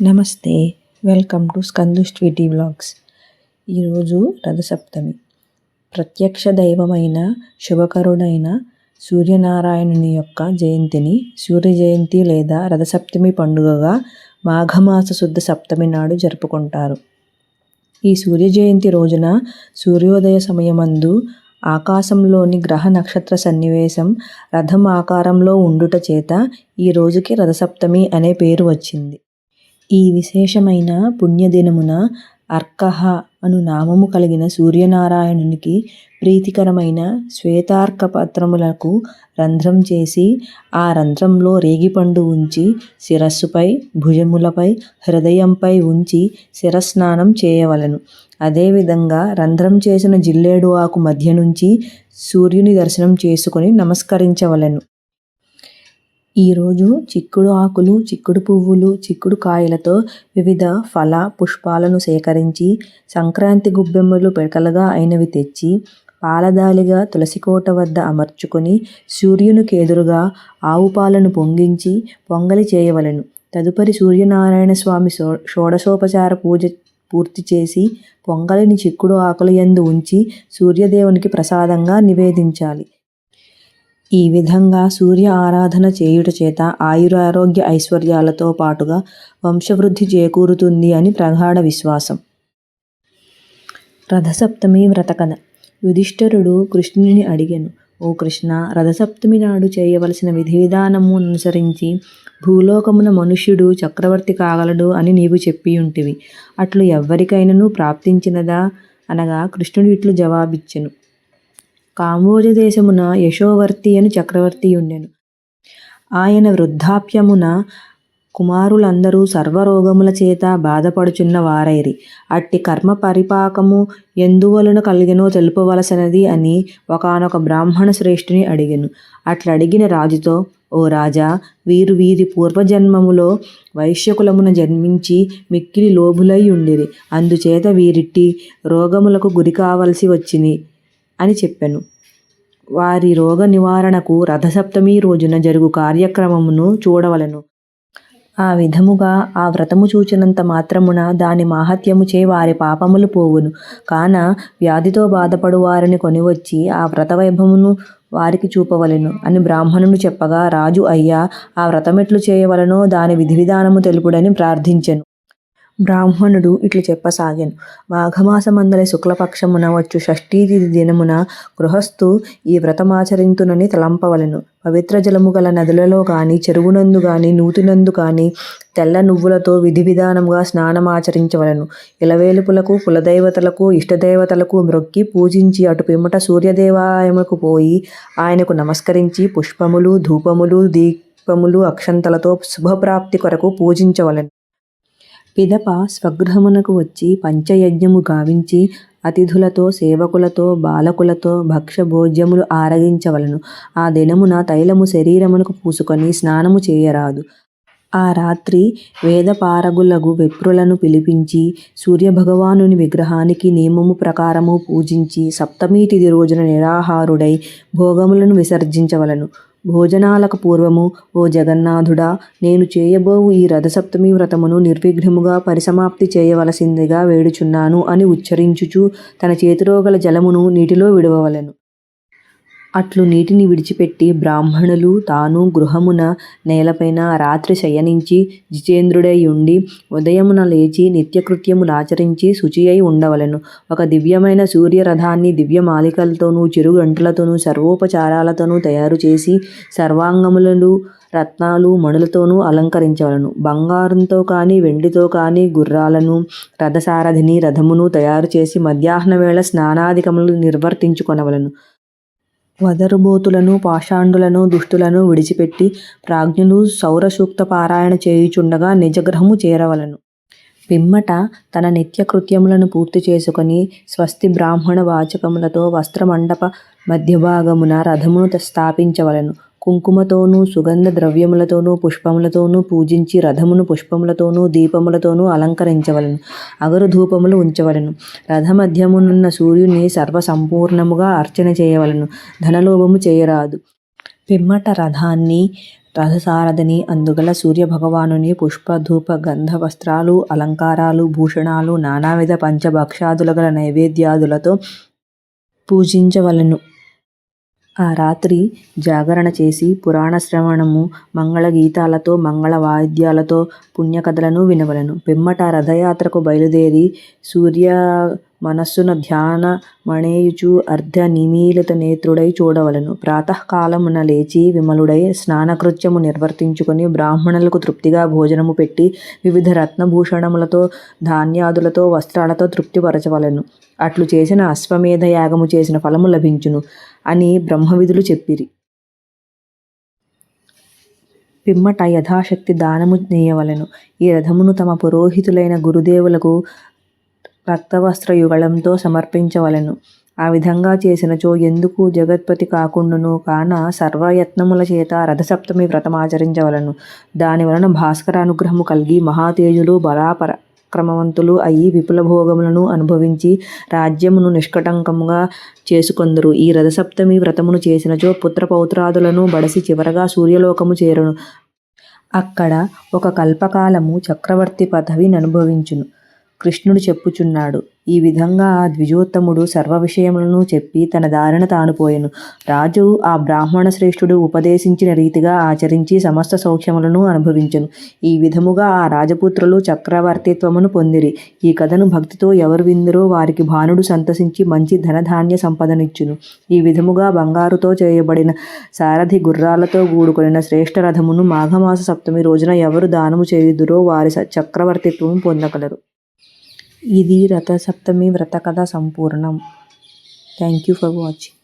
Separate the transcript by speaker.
Speaker 1: నమస్తే welcome to Skandu Sweety vlogs ఈరోజు రథసప్తమి. ప్రత్యక్ష దైవమైన శుభకరుడైన సూర్యనారాయణుని యొక్క జయంతిని సూర్య జయంతి లేదా రథసప్తమి పండుగగా మాఘమాస శుద్ధ సప్తమి నాడు జరుపుకుంటారు. ఈ సూర్య జయంతి రోజున సూర్యోదయ సమయమందు ఆకాశంలోని గ్రహ నక్షత్ర సన్నివేశం రథం ఆకారంలో ఉండుట చేత ఈ రోజుకి రథసప్తమి అనే పేరు వచ్చింది. ఈ విశేషమైన పుణ్యదినమున అర్కహ అను నామము కలిగిన సూర్యనారాయణునికి ప్రీతికరమైన శ్వేతార్క పత్రములకు రంధ్రం చేసి ఆ రంధ్రంలో రేగిపండు ఉంచి శిరస్సుపై భుజములపై హృదయంపై ఉంచి శిరస్నానం చేయవలెను. అదేవిధంగా రంధ్రం చేసిన జిల్లేడు ఆకు మధ్య నుంచి సూర్యుని దర్శనం చేసుకొని నమస్కరించవలెను. ఈరోజు చిక్కుడు ఆకులు చిక్కుడు పువ్వులు చిక్కుడు కాయలతో వివిధ ఫల పుష్పాలను సేకరించి సంక్రాంతి గుబ్బెమ్మలు పిడకలుగా అయినవి తెచ్చి పాలదాలిగా తులసికోట వద్ద అమర్చుకొని సూర్యునికి ఎదురుగా ఆవు పాలను పొంగించి పొంగలి చేయవలెను. తదుపరి సూర్యనారాయణ స్వామి షో షోడశోపచార పూజ పూర్తి చేసి పొంగలిని చిక్కుడు ఆకుల యందు ఉంచి సూర్యదేవునికి ప్రసాదంగా నివేదించాలి. ఈ విధంగా సూర్య ఆరాధన చేయుట చేత ఆయురారోగ్య ఐశ్వర్యాలతో పాటుగా వంశవృద్ధి చేకూరుతుంది అని ప్రగాఢ విశ్వాసం. రథసప్తమి వ్రతకథ. యుధిష్ఠరుడు కృష్ణుని అడిగాను. ఓ కృష్ణ రథసప్తమి నాడు చేయవలసిన విధి విధానము అనుసరించి భూలోకమున మనుష్యుడు చక్రవర్తి కాగలడు అని నీవు చెప్పి ఉంటివి అట్లు ఎవ్వరికైనను ప్రాప్తించినదా? అనగా కృష్ణుడు ఇట్లు జవాబిచ్చెను. కాంబోజ దేశమున యశోవర్తి అని చక్రవర్తి ఉండెను. ఆయన వృద్ధాప్యమున కుమారులందరూ సర్వరోగముల చేత బాధపడుచున్న వారైరి. అట్టి కర్మ పరిపాకము ఎందువలన కలిగినో తెలుపవలసినది అని ఒకనొక బ్రాహ్మణ శ్రేష్ఠుని అడిగెను. అట్లడిగిన రాజుతో ఓ రాజా వీరు వీరి పూర్వజన్మములో వైశ్యకులమున జన్మించి మిక్కిలి లోబులై ఉండిరి. అందుచేత వీరిట్టి రోగములకు గురి కావలసి వచ్చింది అని చెప్పాను. వారి రోగ నివారణకు రథసప్తమి రోజున జరుగు కార్యక్రమమును చూడవలెను. ఆ విధముగా ఆ వ్రతము చూచినంత మాత్రమున దాని మాహత్యముచే వారి పాపములు పోవును. కాన వ్యాధితో బాధపడు వారిని కొనివచ్చి ఆ వ్రత వైభవమును వారికి చూపవలెను అని బ్రాహ్మణుడు చెప్పగా రాజు అయ్యా ఆ వ్రతమెట్లు చేయవలనో దాని విధి విధానము తెలుపుడని ప్రార్థించెను. బ్రాహ్మణుడు ఇట్లు చెప్పసాగాను. మాఘమాసమందలి శుక్లపక్షమున వచ్చు షష్ఠీతిథి దినమున గృహస్థు ఈ వ్రతమాచరింతునని తలంపవలెను. పవిత్ర జలము గల నదులలో కానీ చెరువునందు కానీ నూతినందు కానీ తెల్ల నువ్వులతో విధి విధానంగా స్నానమాచరించవలను. ఇలవేలుపులకు కులదేవతలకు ఇష్టదేవతలకు మ్రొక్కి పూజించి అటు పిమ్మట సూర్యదేవాలయముకు పోయి ఆయనకు నమస్కరించి పుష్పములు ధూపములు దీపములు అక్షంతలతో శుభప్రాప్తి కొరకు పూజించవలను. పిదప స్వగృహమునకు వచ్చి పంచయజ్ఞము గావించి అతిథులతో సేవకులతో బాలకులతో భక్ష్యభోజ్యములు ఆరగించవలను. ఆ దినమున తైలము శరీరమునకు పూసుకొని స్నానము చేయరాదు. ఆ రాత్రి వేదపారగులగు విప్రులను పిలిపించి సూర్యభగవానుని విగ్రహానికి నియమము ప్రకారము పూజించి సప్తమి తిథి రోజున నిరాహారుడై భోగములను విసర్జించవలను. భోజనాలకు పూర్వము ఓ జగన్నాథుడా నేను చేయబోవు ఈ రథసప్తమి వ్రతమును నిర్విఘ్నముగా పరిసమాప్తి చేయవలసిందిగా వేడుచున్నాను అని ఉచ్చరించుచు తన చేతిలో గల జలమును నీటిలో విడవవలెను. అట్లు నీటిని విడిచిపెట్టి బ్రాహ్మణులు తాను గృహమున నేలపైన రాత్రి శయనించి జితేంద్రుడై ఉండి ఉదయమున లేచి నిత్యకృత్యములాచరించి అయి ఉండవలెను. ఒక దివ్యమైన సూర్యరథాన్ని దివ్యమాలికలతోనూ చిరుగంటలతోనూ సర్వోపచారాలతోనూ తయారు చేసి సర్వాంగములను రత్నాలు మణులతోనూ అలంకరించవలను. బంగారంతో కానీ వెండితో కానీ గుర్రాలను రథసారథిని రథమును తయారు చేసి మధ్యాహ్న వేళ స్నానాధికములు నిర్వర్తించుకొనవలను. వదరుబోతులను పాషాండులను దుష్టులను విడిచిపెట్టి ప్రాజ్ఞులు సౌరసూక్త పారాయణ చేయుచుండగా నిజగ్రహము చేరవలను. పిమ్మట తన నిత్యకృత్యములను పూర్తి చేసుకొని స్వస్తి బ్రాహ్మణ వాచకములతో వస్త్రమండప మధ్యభాగమున రథమును స్థాపించవలను. కుంకుమతోనూ సుగంధ ద్రవ్యములతోనూ పుష్పములతోనూ పూజించి రథమును పుష్పములతోనూ దీపములతోనూ అలంకరించవలను అగరు ధూపములు ఉంచవలను. రథమధ్యమునున్న సూర్యుని సర్వసంపూర్ణముగా అర్చన చేయవలను ధనలోభము చేయరాదు. పిమ్మట రథాన్ని రథసారథిని అందుగల సూర్యభగవానుని పుష్ప ధూప గంధ వస్త్రాలు అలంకారాలు భూషణాలు నానావిధ పంచభక్షాదుల గల నైవేద్యాదులతో పూజించవలెను. ఆ రాత్రి జాగరణ చేసి పురాణ శ్రవణము మంగళగీతాలతో మంగళ వాయిద్యాలతో పుణ్యకథలను వినవలెను. పిమ్మట రథయాత్రకు బయలుదేరి సూర్య మనస్సున ధ్యాన మణేయుచు అర్ధ నిమీలిత నేత్రుడై చూడవలెను. ప్రాతకాలమున లేచి విమలుడై స్నానకృత్యము నిర్వర్తించుకొని బ్రాహ్మణులకు తృప్తిగా భోజనము పెట్టి వివిధ రత్నభూషణములతో ధాన్యాదులతో వస్త్రాలతో తృప్తిపరచవలెను. అట్లు చేసిన అశ్వమేధ యాగము చేసిన ఫలము లభించును. అని బ్రహ్మవిధులు చెప్పిరి. పిమ్మట యథాశక్తి దానము నేయవలను. ఈ రథమును తమ పురోహితులైన గురుదేవులకు రక్తవస్త్రయుగళంతో సమర్పించవలెను. ఆ విధంగా చేసినచో ఎందుకు జగత్పతి కాకుండును కాన సర్వయత్నముల చేత రథసప్తమి వ్రతమాచరించవలను. దాని వలన భాస్కర అనుగ్రహము కలిగి మహాతేజులు క్రమవంతులు అయి విపుల భోగములను అనుభవించి రాజ్యమును నిష్కటంకముగా చేసుకొందరు. ఈ రథసప్తమి వ్రతమును చేసినచో పుత్ర పౌత్రాదులను బడసి చివరగా సూర్యలోకము చేరును. అక్కడ ఒక కల్పకాలము చక్రవర్తి పదవిని అనుభవించును. కృష్ణుడు చెప్పుచున్నాడు. ఈ విధంగా ఆ ద్విజోత్తముడు సర్వ విషయములను చెప్పి తన దారిన తాను పోయెను. రాజు ఆ బ్రాహ్మణ శ్రేష్ఠుడు ఉపదేశించిన రీతిగా ఆచరించి సమస్త సౌఖ్యములను అనుభవించను. ఈ విధముగా ఆ రాజపుత్రులు చక్రవర్తిత్వమును పొందిరి. ఈ కథను భక్తితో ఎవరు విందురో వారికి భానుడు సంతసించి మంచి ధనధాన్య సంపదనిచ్చును. ఈ విధముగా బంగారుతో చేయబడిన సారథి గుర్రాలతో కూడుకొనిన శ్రేష్ఠ రథమును మాఘమాస సప్తమి రోజున ఎవరు దానము చేయుదురో వారి స- చక్రవర్తిత్వము పొందగలరు. ఇది రథసప్తమి వ్రత కథ సంపూర్ణం. Thank you for watching